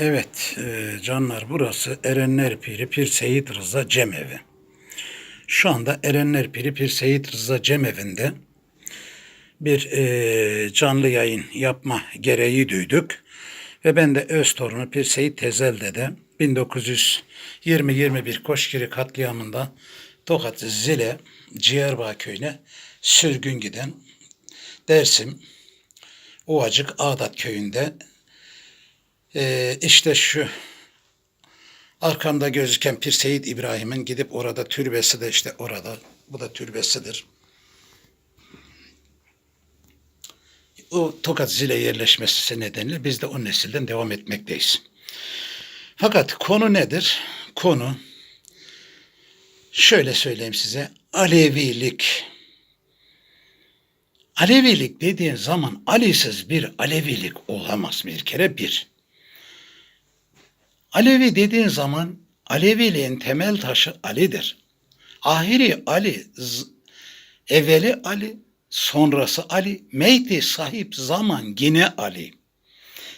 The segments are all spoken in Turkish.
Evet e, canlar burası Erenler Piri Pir Seyit Rıza Cemevi. Şu anda Erenler Piri Pir Seyit Rıza Cemevi'nde bir e, canlı yayın yapma gereği duyduk. Ve ben de öz torunu Pir Seyit Tezel'de de 1920-21 Koşkiri katliamında Tokat Zile Ciğerbağ köyüne sürgün giden Dersim Ovacık Ağdat köyünde ee, işte şu arkamda gözüken Pir Seyit İbrahim'in gidip orada türbesi de işte orada. Bu da türbesidir. O Tokat Zile yerleşmesi nedeniyle biz de o nesilden devam etmekteyiz. Fakat konu nedir? Konu şöyle söyleyeyim size. Alevilik. Alevilik dediğin zaman Ali'siz bir Alevilik olamaz bir kere bir. Alevi dediğin zaman Aleviliğin temel taşı Ali'dir. Ahiri Ali, evveli Ali, sonrası Ali, meydi sahip zaman yine Ali.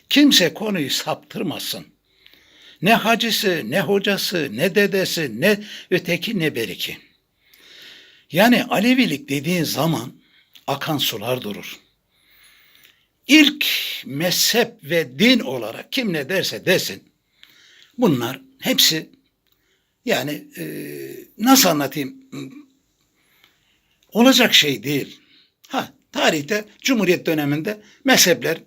Kimse konuyu saptırmasın. Ne hacısı, ne hocası, ne dedesi, ne öteki, ne beriki. Yani Alevilik dediğin zaman akan sular durur. İlk mezhep ve din olarak kim ne derse desin, Bunlar hepsi yani e, nasıl anlatayım olacak şey değil. Ha tarihte Cumhuriyet döneminde mezhepler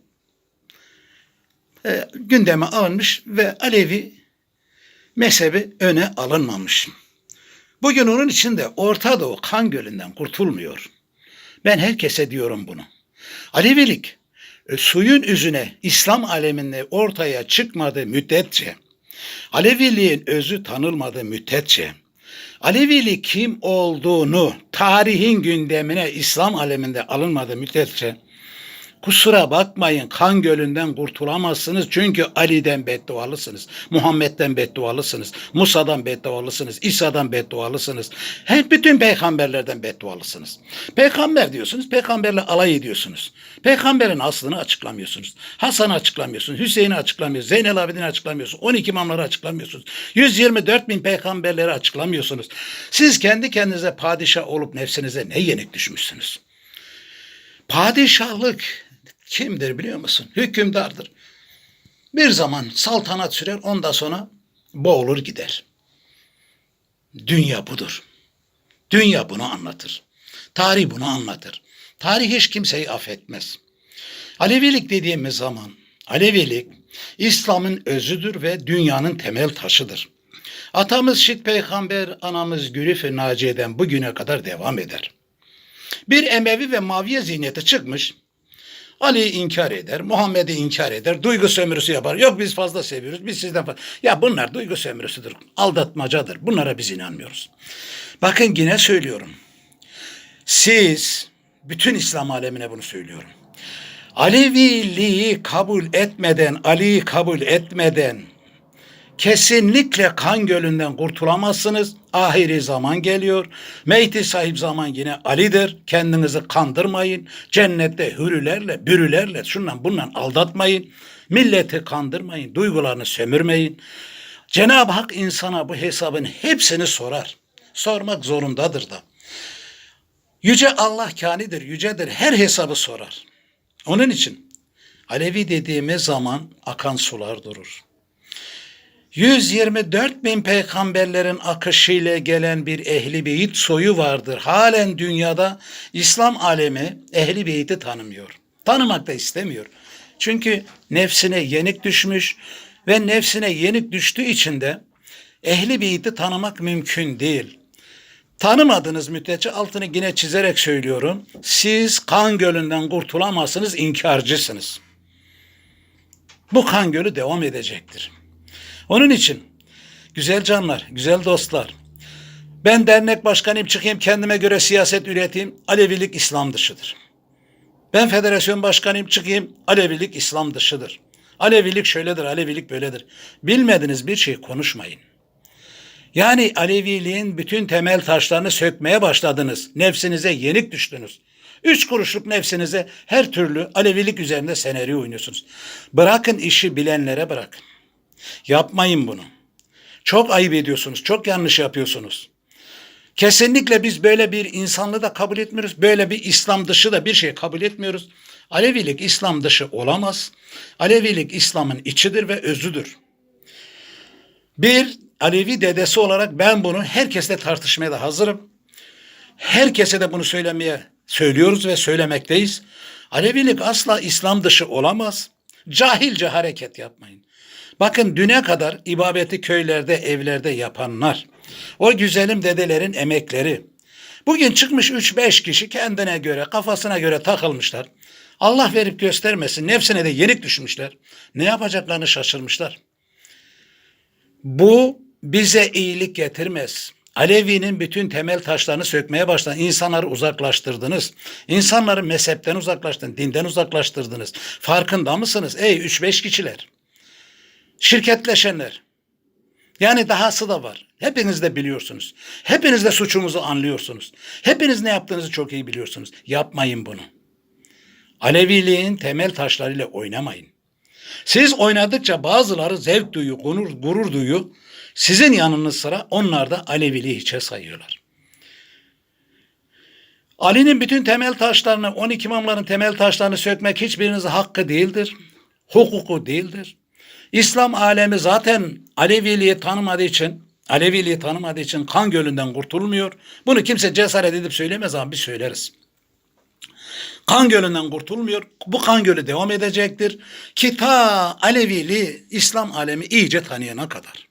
e, gündeme alınmış ve Alevi mezhebi öne alınmamış. Bugün onun için de Orta Doğu kan gölünden kurtulmuyor. Ben herkese diyorum bunu. Alevilik e, suyun üzüne İslam aleminde ortaya çıkmadığı müddetçe Aleviliğin özü tanılmadığı müddetçe. Alevilik kim olduğunu tarihin gündemine İslam aleminde alınmadığı müddetçe kusura bakmayın kan gölünden kurtulamazsınız çünkü Ali'den beddualısınız, Muhammed'den beddualısınız, Musa'dan beddualısınız, İsa'dan beddualısınız. Hep bütün peygamberlerden beddualısınız. Peygamber diyorsunuz, peygamberle alay ediyorsunuz. Peygamberin aslını açıklamıyorsunuz. Hasan'ı açıklamıyorsunuz, Hüseyin'i açıklamıyorsunuz, Zeynel Abidin'i açıklamıyorsunuz, 12 imamları açıklamıyorsunuz. 124 bin peygamberleri açıklamıyorsunuz. Siz kendi kendinize padişah olup nefsinize ne yenik düşmüşsünüz? Padişahlık kimdir biliyor musun? Hükümdardır. Bir zaman saltanat sürer ondan sonra boğulur gider. Dünya budur. Dünya bunu anlatır. Tarih bunu anlatır. Tarih hiç kimseyi affetmez. Alevilik dediğimiz zaman Alevilik İslam'ın özüdür ve dünyanın temel taşıdır. Atamız Şit Peygamber, anamız Gülüf-i Naciye'den bugüne kadar devam eder. Bir Emevi ve Maviye zihniyeti çıkmış. Ali'yi inkar eder, Muhammed'i inkar eder, duygu sömürüsü yapar. Yok biz fazla seviyoruz, biz sizden fazla. Ya bunlar duygu sömürüsüdür, aldatmacadır. Bunlara biz inanmıyoruz. Bakın yine söylüyorum. Siz, bütün İslam alemine bunu söylüyorum. Aleviliği kabul etmeden, Ali'yi kabul etmeden kesinlikle kan gölünden kurtulamazsınız. Ahiri zaman geliyor. Meyti sahip zaman yine Ali'dir. Kendinizi kandırmayın. Cennette hürülerle, bürülerle, şundan bundan aldatmayın. Milleti kandırmayın. Duygularını sömürmeyin. Cenab-ı Hak insana bu hesabın hepsini sorar. Sormak zorundadır da. Yüce Allah kanidir, yücedir. Her hesabı sorar. Onun için Alevi dediğimiz zaman akan sular durur. 124 bin peygamberlerin akışıyla gelen bir ehli beyit soyu vardır. Halen dünyada İslam alemi ehli beyti tanımıyor. Tanımak da istemiyor. Çünkü nefsine yenik düşmüş ve nefsine yenik düştüğü için de ehli beyti tanımak mümkün değil. Tanımadığınız müddetçe altını yine çizerek söylüyorum. Siz kan gölünden kurtulamazsınız, inkarcısınız. Bu kan gölü devam edecektir. Onun için güzel canlar, güzel dostlar. Ben dernek başkanıyım çıkayım kendime göre siyaset üreteyim. Alevilik İslam dışıdır. Ben federasyon başkanıyım çıkayım. Alevilik İslam dışıdır. Alevilik şöyledir, Alevilik böyledir. Bilmediğiniz bir şey konuşmayın. Yani Aleviliğin bütün temel taşlarını sökmeye başladınız. Nefsinize yenik düştünüz. Üç kuruşluk nefsinize her türlü Alevilik üzerinde senaryo oynuyorsunuz. Bırakın işi bilenlere bırakın. Yapmayın bunu. Çok ayıp ediyorsunuz. Çok yanlış yapıyorsunuz. Kesinlikle biz böyle bir insanlığı da kabul etmiyoruz. Böyle bir İslam dışı da bir şey kabul etmiyoruz. Alevilik İslam dışı olamaz. Alevilik İslam'ın içidir ve özüdür. Bir Alevi dedesi olarak ben bunu herkesle tartışmaya da hazırım. Herkese de bunu söylemeye söylüyoruz ve söylemekteyiz. Alevilik asla İslam dışı olamaz. Cahilce hareket yapmayın. Bakın düne kadar ibadeti köylerde, evlerde yapanlar, o güzelim dedelerin emekleri. Bugün çıkmış 3-5 kişi kendine göre, kafasına göre takılmışlar. Allah verip göstermesin, nefsine de yenik düşmüşler. Ne yapacaklarını şaşırmışlar. Bu bize iyilik getirmez. Alevi'nin bütün temel taşlarını sökmeye başladınız. İnsanları uzaklaştırdınız. İnsanları mezhepten uzaklaştırdınız, dinden uzaklaştırdınız. Farkında mısınız? Ey 3-5 kişiler. Şirketleşenler. Yani dahası da var. Hepiniz de biliyorsunuz. Hepiniz de suçumuzu anlıyorsunuz. Hepiniz ne yaptığınızı çok iyi biliyorsunuz. Yapmayın bunu. Aleviliğin temel taşlarıyla oynamayın. Siz oynadıkça bazıları zevk duyuyor, gurur, gurur duyuyor. Sizin yanınız sıra onlar da Aleviliği hiçe sayıyorlar. Ali'nin bütün temel taşlarını, 12 imamların temel taşlarını sökmek hiçbirinizin hakkı değildir. Hukuku değildir. İslam alemi zaten Aleviliği tanımadığı için, Aleviliği tanımadığı için kan gölünden kurtulmuyor. Bunu kimse cesaret edip söylemez ama biz söyleriz. Kan gölünden kurtulmuyor. Bu kan gölü devam edecektir. Ki ta Alevili İslam alemi iyice tanıyana kadar.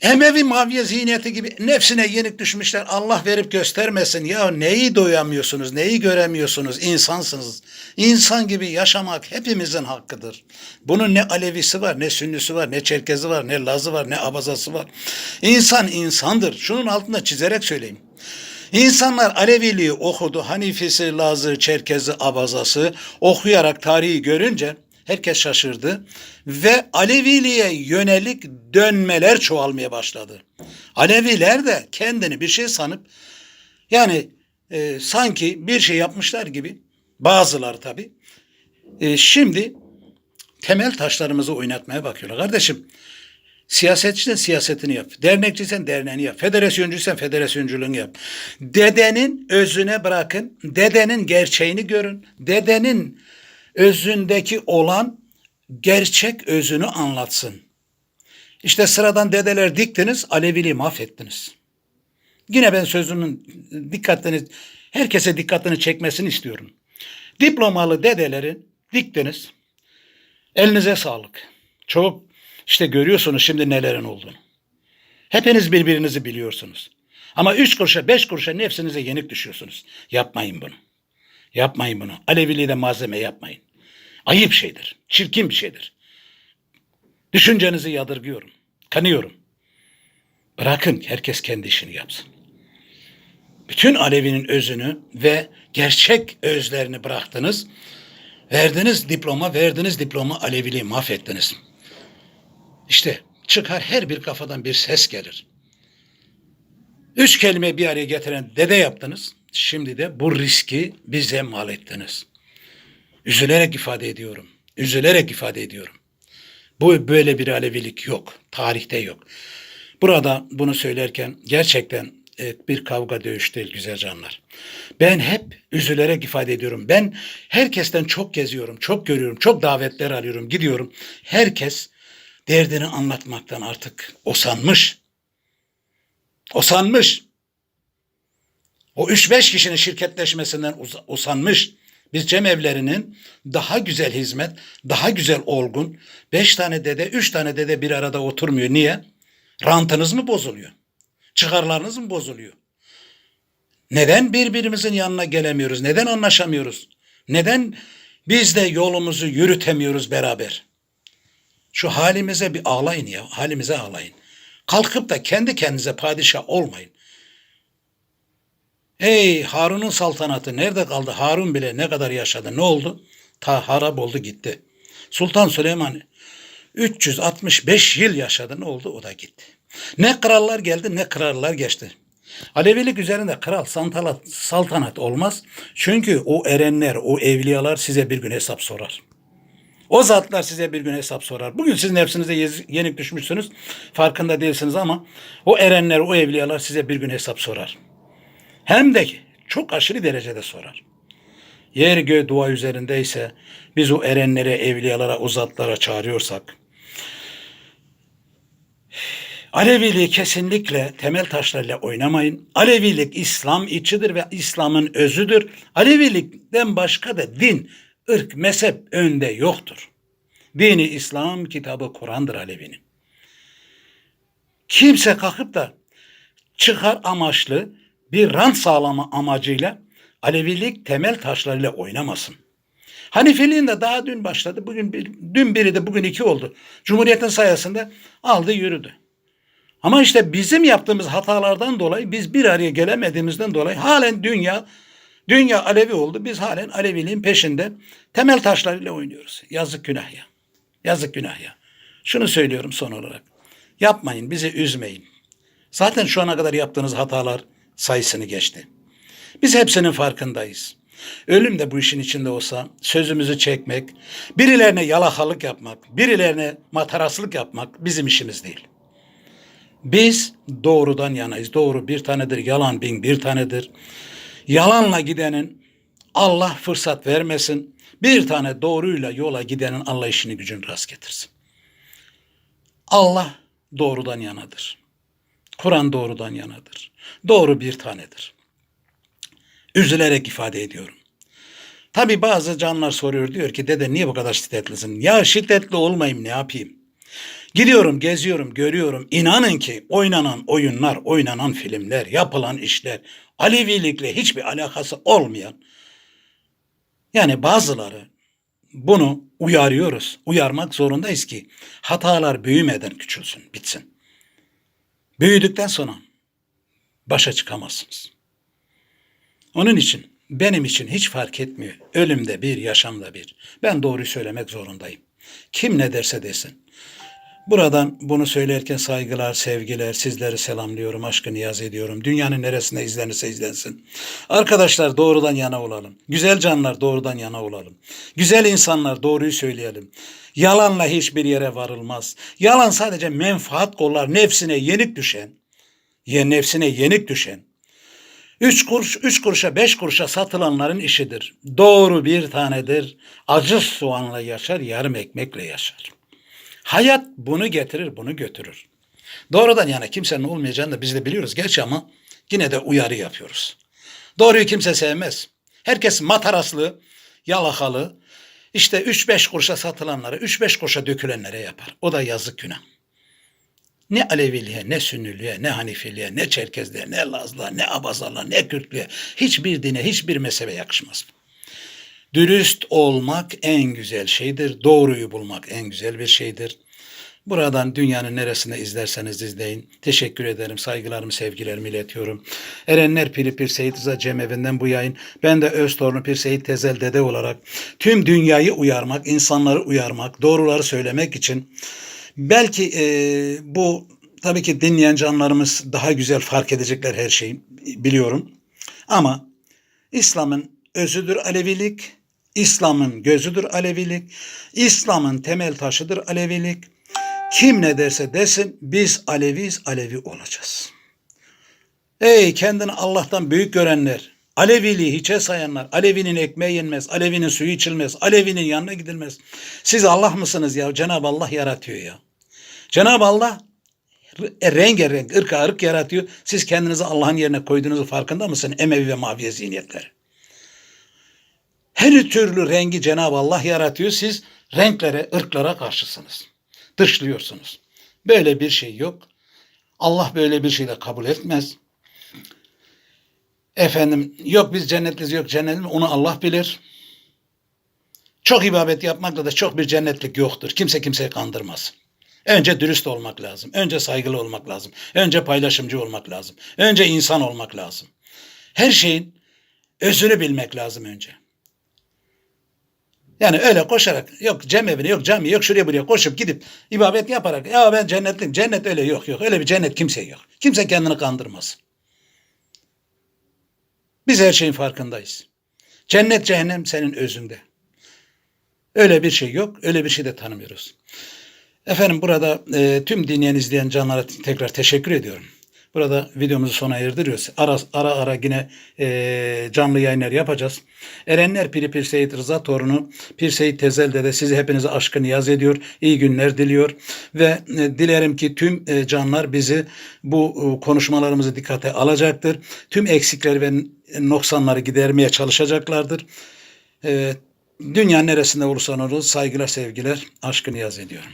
Emevi Maviye zihniyeti gibi nefsine yenik düşmüşler. Allah verip göstermesin. Ya neyi doyamıyorsunuz, neyi göremiyorsunuz? İnsansınız. İnsan gibi yaşamak hepimizin hakkıdır. Bunun ne Alevisi var, ne Sünnisi var, ne Çerkezi var, ne Lazı var, ne Abazası var. İnsan insandır. Şunun altında çizerek söyleyeyim. İnsanlar Aleviliği okudu. Hanifisi, Lazı, Çerkezi, Abazası okuyarak tarihi görünce herkes şaşırdı ve Aleviliğe yönelik dönmeler çoğalmaya başladı. Aleviler de kendini bir şey sanıp yani e, sanki bir şey yapmışlar gibi bazıları tabii e, şimdi temel taşlarımızı oynatmaya bakıyorlar. Kardeşim Siyasetçisen siyasetini yap. Dernekçiysen derneğini yap. Federasyoncuysan federasyonculuğunu yap. Dedenin özüne bırakın. Dedenin gerçeğini görün. Dedenin özündeki olan gerçek özünü anlatsın. İşte sıradan dedeler diktiniz, Aleviliği mahvettiniz. Yine ben sözümün dikkatini, herkese dikkatini çekmesini istiyorum. Diplomalı dedeleri diktiniz. Elinize sağlık. Çok işte görüyorsunuz şimdi nelerin olduğunu. Hepiniz birbirinizi biliyorsunuz. Ama üç kuruşa, beş kuruşa nefsinize yenik düşüyorsunuz. Yapmayın bunu. Yapmayın bunu. Aleviliği de malzeme yapmayın. Ayıp şeydir. Çirkin bir şeydir. Düşüncenizi yadırgıyorum. Kanıyorum. Bırakın herkes kendi işini yapsın. Bütün Alevi'nin özünü ve gerçek özlerini bıraktınız. Verdiniz diploma, verdiniz diploma Aleviliği mahvettiniz. İşte çıkar her bir kafadan bir ses gelir. Üç kelime bir araya getiren dede yaptınız. Şimdi de bu riski bize mal ettiniz. Üzülerek ifade ediyorum. Üzülerek ifade ediyorum. Bu böyle bir Alevilik yok. Tarihte yok. Burada bunu söylerken gerçekten bir kavga dövüş değil güzel canlar. Ben hep üzülerek ifade ediyorum. Ben herkesten çok geziyorum, çok görüyorum, çok davetler alıyorum, gidiyorum. Herkes derdini anlatmaktan artık osanmış. Osanmış. O üç beş kişinin şirketleşmesinden usanmış. Biz cemevlerinin daha güzel hizmet, daha güzel olgun, beş tane dede, üç tane dede bir arada oturmuyor. Niye? Rantınız mı bozuluyor? Çıkarlarınız mı bozuluyor? Neden birbirimizin yanına gelemiyoruz? Neden anlaşamıyoruz? Neden biz de yolumuzu yürütemiyoruz beraber? Şu halimize bir ağlayın ya. Halimize ağlayın. Kalkıp da kendi kendinize padişah olmayın. Ey Harun'un saltanatı nerede kaldı? Harun bile ne kadar yaşadı? Ne oldu? Ta harap oldu gitti. Sultan Süleyman 365 yıl yaşadı. Ne oldu? O da gitti. Ne krallar geldi ne krallar geçti. Alevilik üzerinde kral saltanat, saltanat olmaz. Çünkü o erenler, o evliyalar size bir gün hesap sorar. O zatlar size bir gün hesap sorar. Bugün siz nefsinize yenik düşmüşsünüz. Farkında değilsiniz ama o erenler, o evliyalar size bir gün hesap sorar. Hem de çok aşırı derecede sorar. Yer göğ dua üzerindeyse biz o erenlere, evliyalara, o zatlara çağırıyorsak Aleviliği kesinlikle temel taşlarıyla oynamayın. Alevilik İslam içidir ve İslam'ın özüdür. Alevilikten başka da din, ırk, mezhep önde yoktur. Dini İslam kitabı Kur'an'dır Alevinin. Kimse kalkıp da çıkar amaçlı bir rant sağlama amacıyla Alevilik temel taşlarıyla oynamasın. Hanifiliğin de daha dün başladı. Bugün bir, dün biri de bugün iki oldu. Cumhuriyetin sayesinde aldı yürüdü. Ama işte bizim yaptığımız hatalardan dolayı biz bir araya gelemediğimizden dolayı halen dünya dünya Alevi oldu. Biz halen Aleviliğin peşinde temel taşlarıyla oynuyoruz. Yazık günah ya. Yazık günah ya. Şunu söylüyorum son olarak. Yapmayın, bizi üzmeyin. Zaten şu ana kadar yaptığınız hatalar sayısını geçti. Biz hepsinin farkındayız. Ölüm de bu işin içinde olsa sözümüzü çekmek, birilerine yalakalık yapmak, birilerine matarasılık yapmak bizim işimiz değil. Biz doğrudan yanayız. Doğru bir tanedir, yalan bin bir tanedir. Yalanla gidenin Allah fırsat vermesin. Bir tane doğruyla yola gidenin Allah işini gücünü rast getirsin. Allah doğrudan yanadır. Kur'an doğrudan yanadır. Doğru bir tanedir. Üzülerek ifade ediyorum. Tabi bazı canlar soruyor diyor ki dede niye bu kadar şiddetlisin? Ya şiddetli olmayayım ne yapayım? Gidiyorum, geziyorum, görüyorum. İnanın ki oynanan oyunlar, oynanan filmler, yapılan işler, Alevilikle hiçbir alakası olmayan, yani bazıları bunu uyarıyoruz, uyarmak zorundayız ki hatalar büyümeden küçülsün, bitsin. Büyüdükten sonra başa çıkamazsınız. Onun için benim için hiç fark etmiyor. Ölümde bir, yaşamda bir. Ben doğruyu söylemek zorundayım. Kim ne derse desin. Buradan bunu söylerken saygılar, sevgiler, sizleri selamlıyorum, aşkı niyaz ediyorum. Dünyanın neresinde izlenirse izlensin. Arkadaşlar doğrudan yana olalım. Güzel canlar doğrudan yana olalım. Güzel insanlar doğruyu söyleyelim. Yalanla hiçbir yere varılmaz. Yalan sadece menfaat kollar, nefsine yenik düşen, ye nefsine yenik düşen, Üç kuruş, üç kuruşa, beş kuruşa satılanların işidir. Doğru bir tanedir. Acı soğanla yaşar, yarım ekmekle yaşar. Hayat bunu getirir, bunu götürür. Doğrudan yani kimsenin olmayacağını da biz de biliyoruz gerçi ama yine de uyarı yapıyoruz. Doğruyu kimse sevmez. Herkes mataraslı, yalakalı, işte 3-5 kuruşa satılanları, 3-5 kuruşa dökülenlere yapar. O da yazık günah. Ne Aleviliğe, ne Sünnülüğe, ne Hanifiliğe, ne Çerkezliğe, ne Lazlığa, ne Abazarlığa, ne Kürtlüğe, hiçbir dine, hiçbir mezhebe yakışmaz. Dürüst olmak en güzel şeydir. Doğruyu bulmak en güzel bir şeydir. Buradan dünyanın neresinde izlerseniz izleyin. Teşekkür ederim. Saygılarımı, sevgilerimi iletiyorum. Erenler Piri Pir Seyit Rıza Cemevi'nden bu yayın. Ben de öz torunu Pir Seyit Tezel Dede olarak tüm dünyayı uyarmak, insanları uyarmak, doğruları söylemek için belki e, bu tabii ki dinleyen canlarımız daha güzel fark edecekler her şeyi biliyorum. Ama İslam'ın özüdür Alevilik, İslam'ın gözüdür Alevilik, İslam'ın temel taşıdır Alevilik. Kim ne derse desin biz Aleviyiz, Alevi olacağız. Ey kendini Allah'tan büyük görenler, Aleviliği hiçe sayanlar, Alevinin ekmeği yenmez, Alevinin suyu içilmez, Alevinin yanına gidilmez. Siz Allah mısınız ya? Cenab-ı Allah yaratıyor ya. Cenab-ı Allah rengarenk, ırka ırk yaratıyor. Siz kendinizi Allah'ın yerine koyduğunuzu farkında mısın? Emevi ve Maviye zihniyetleri. Her türlü rengi Cenab-ı Allah yaratıyor. Siz renklere, ırklara karşısınız. Dışlıyorsunuz. Böyle bir şey yok. Allah böyle bir şey de kabul etmez. Efendim yok biz cennetliyiz yok cennetli onu Allah bilir. Çok ibadet yapmakla da çok bir cennetlik yoktur. Kimse kimseyi kandırmaz. Önce dürüst olmak lazım. Önce saygılı olmak lazım. Önce paylaşımcı olmak lazım. Önce insan olmak lazım. Her şeyin özünü bilmek lazım önce. Yani öyle koşarak yok cemevine yok cami yok şuraya buraya koşup gidip ibadet yaparak ya ben cennetliyim. Cennet öyle yok yok. Öyle bir cennet kimse yok. Kimse kendini kandırmaz. Biz her şeyin farkındayız. Cennet cehennem senin özünde. Öyle bir şey yok. Öyle bir şey de tanımıyoruz. Efendim burada e, tüm dinleyen izleyen canlara tekrar teşekkür ediyorum. Burada videomuzu sona erdiriyoruz. Ara ara, ara yine e, canlı yayınlar yapacağız. Erenler Piri Pir Seyit Rıza torunu Pir Seyit Tezel'de de sizi hepinize aşkı niyaz ediyor. İyi günler diliyor. Ve e, dilerim ki tüm e, canlar bizi bu e, konuşmalarımızı dikkate alacaktır. Tüm eksikleri ve noksanları gidermeye çalışacaklardır. E, dünyanın neresinde olursan olur saygılar sevgiler aşkı niyaz ediyorum.